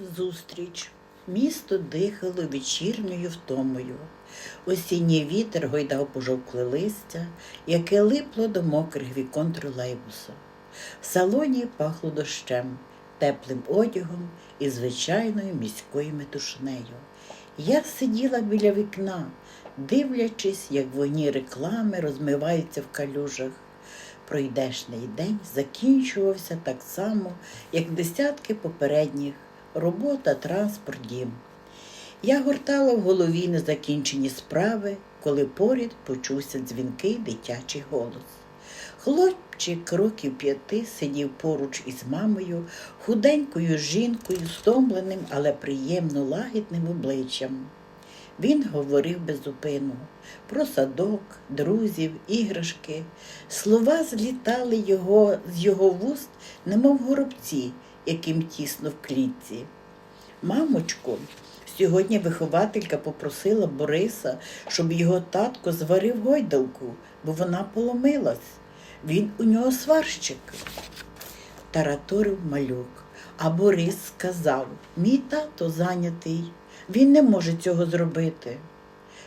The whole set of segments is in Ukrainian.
Зустріч. Місто дихало вечірньою втомою. Осінній вітер гойдав пожовкле листя, яке липло до мокрих вікон тролейбуса. В салоні пахло дощем, теплим одягом і звичайною міською метушнею. Я сиділа біля вікна, дивлячись, як вогні реклами розмиваються в калюжах. Пройдешний день закінчувався так само, як десятки попередніх робота, транспорт, дім. Я гортала в голові незакінчені справи, коли поряд почувся дзвінкий дитячий голос. Хлопчик років п'яти сидів поруч із мамою, худенькою жінкою, стомленим, але приємно лагідним обличчям. Він говорив безупину про садок, друзів, іграшки. Слова злітали його, з його вуст, немов горобці, яким тісно в клітці. Мамочку, сьогодні вихователька попросила Бориса, щоб його татко зварив гойдалку, бо вона поломилась. Він у нього сварщик. Тараторив малюк. А Борис сказав: мій тато зайнятий, він не може цього зробити.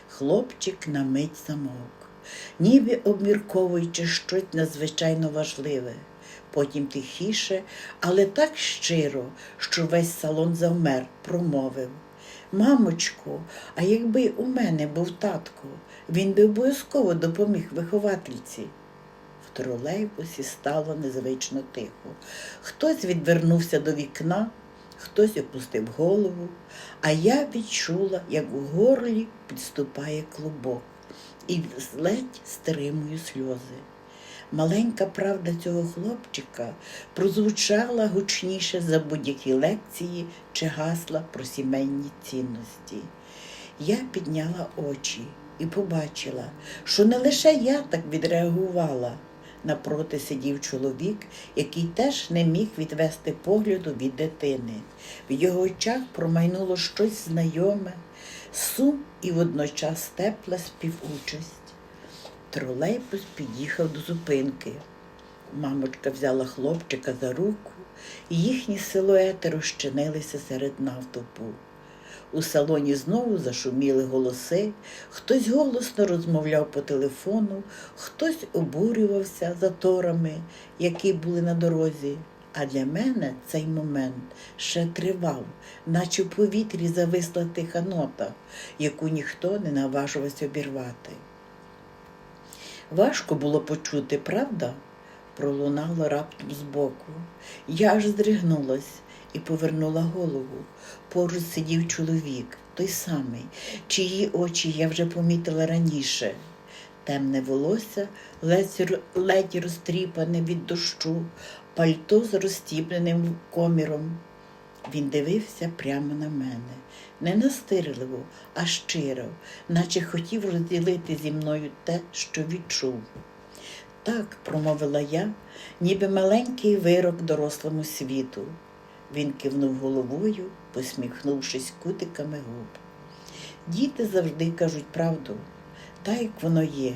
Хлопчик на мить замовк, ніби обмірковуючи щось надзвичайно важливе. Потім тихіше, але так щиро, що весь салон завмер, промовив. Мамочку, а якби у мене був татко, він би обов'язково допоміг виховательці. В тролейбусі стало незвично тихо. Хтось відвернувся до вікна, хтось опустив голову, а я відчула, як у горлі підступає клубок і ледь стримую сльози. Маленька правда цього хлопчика прозвучала гучніше за будь-які лекції чи гасла про сімейні цінності. Я підняла очі і побачила, що не лише я так відреагувала. Напроти сидів чоловік, який теж не міг відвести погляду від дитини. В його очах промайнуло щось знайоме, сум і водночас тепла співучасть. Тролейбус під'їхав до зупинки. Мамочка взяла хлопчика за руку, і їхні силуети розчинилися серед навтопу. У салоні знову зашуміли голоси, хтось голосно розмовляв по телефону, хтось обурювався заторами, які були на дорозі. А для мене цей момент ще тривав, наче в повітрі зависла тиха нота, яку ніхто не наважувався обірвати. Важко було почути, правда? пролунало раптом збоку. Я аж здригнулась і повернула голову. Поруч сидів чоловік, той самий, чиї очі я вже помітила раніше. Темне волосся, ледь, розтріпане від дощу, пальто з розстібненим коміром. Він дивився прямо на мене, не настирливо, а щиро, наче хотів розділити зі мною те, що відчув. Так, промовила я, ніби маленький вирок дорослому світу. Він кивнув головою, посміхнувшись кутиками губ. Діти завжди кажуть правду, так як воно є.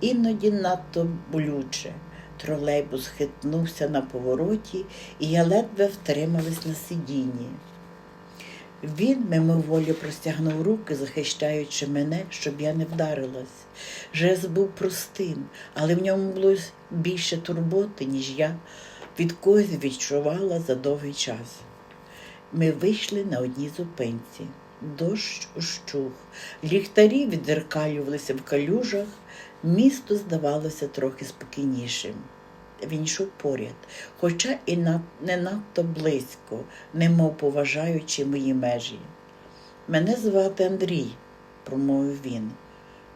Іноді надто болюче. Тролейбус хитнувся на повороті, і я ледве втрималась на сидінні. Він мимоволі простягнув руки, захищаючи мене, щоб я не вдарилась. Жест був простим, але в ньому було більше турботи, ніж я від когось відчувала за довгий час. Ми вийшли на одній зупинці. Дощ ущух, ліхтарі відзеркалювалися в калюжах, місто здавалося трохи спокійнішим. Він йшов поряд, хоча і не надто близько, немов поважаючи мої межі. Мене звати Андрій, промовив він.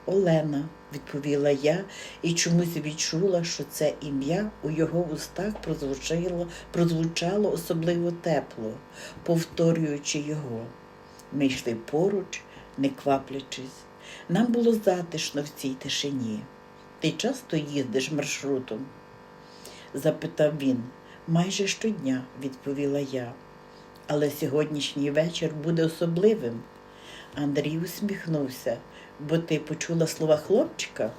Олена, відповіла я і чомусь відчула, що це ім'я у його устах прозвучало, прозвучало особливо тепло, повторюючи його. Ми йшли поруч, не кваплячись. Нам було затишно в цій тишині. Ти часто їздиш маршрутом? запитав він. Майже щодня, відповіла я. Але сьогоднішній вечір буде особливим. Андрій усміхнувся, бо ти почула слова хлопчика?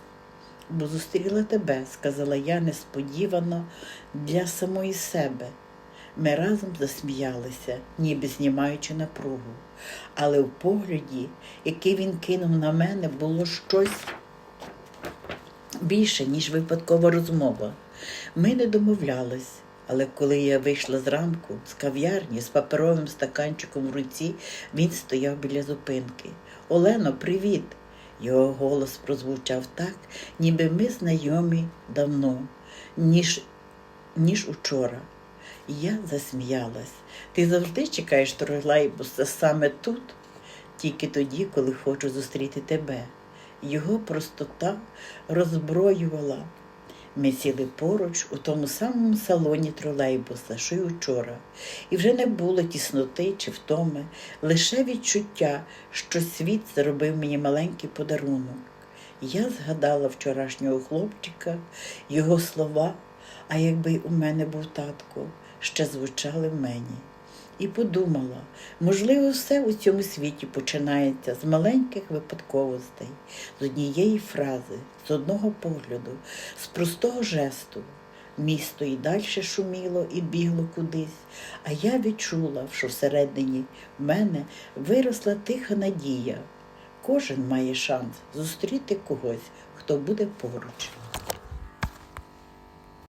Бо зустріла тебе, сказала я несподівано для самої себе. Ми разом засміялися, ніби знімаючи напругу. Але в погляді, який він кинув на мене, було щось більше, ніж випадкова розмова. Ми не домовлялись, але коли я вийшла зранку з кав'ярні з паперовим стаканчиком в руці, він стояв біля зупинки. Олено, привіт! Його голос прозвучав так, ніби ми знайомі давно, ніж, ніж учора. Я засміялась. Ти завжди чекаєш тролейбуса саме тут, тільки тоді, коли хочу зустріти тебе. Його простота роззброювала. Ми сіли поруч у тому самому салоні тролейбуса, що й учора, і вже не було тісноти чи втоми, лише відчуття, що світ зробив мені маленький подарунок. Я згадала вчорашнього хлопчика, його слова, а якби у мене був татко, ще звучали в мені. І подумала, можливо, все у цьому світі починається з маленьких випадковостей, з однієї фрази, з одного погляду, з простого жесту. Місто і далі шуміло і бігло кудись, а я відчула, що всередині в мене виросла тиха надія. Кожен має шанс зустріти когось, хто буде поруч.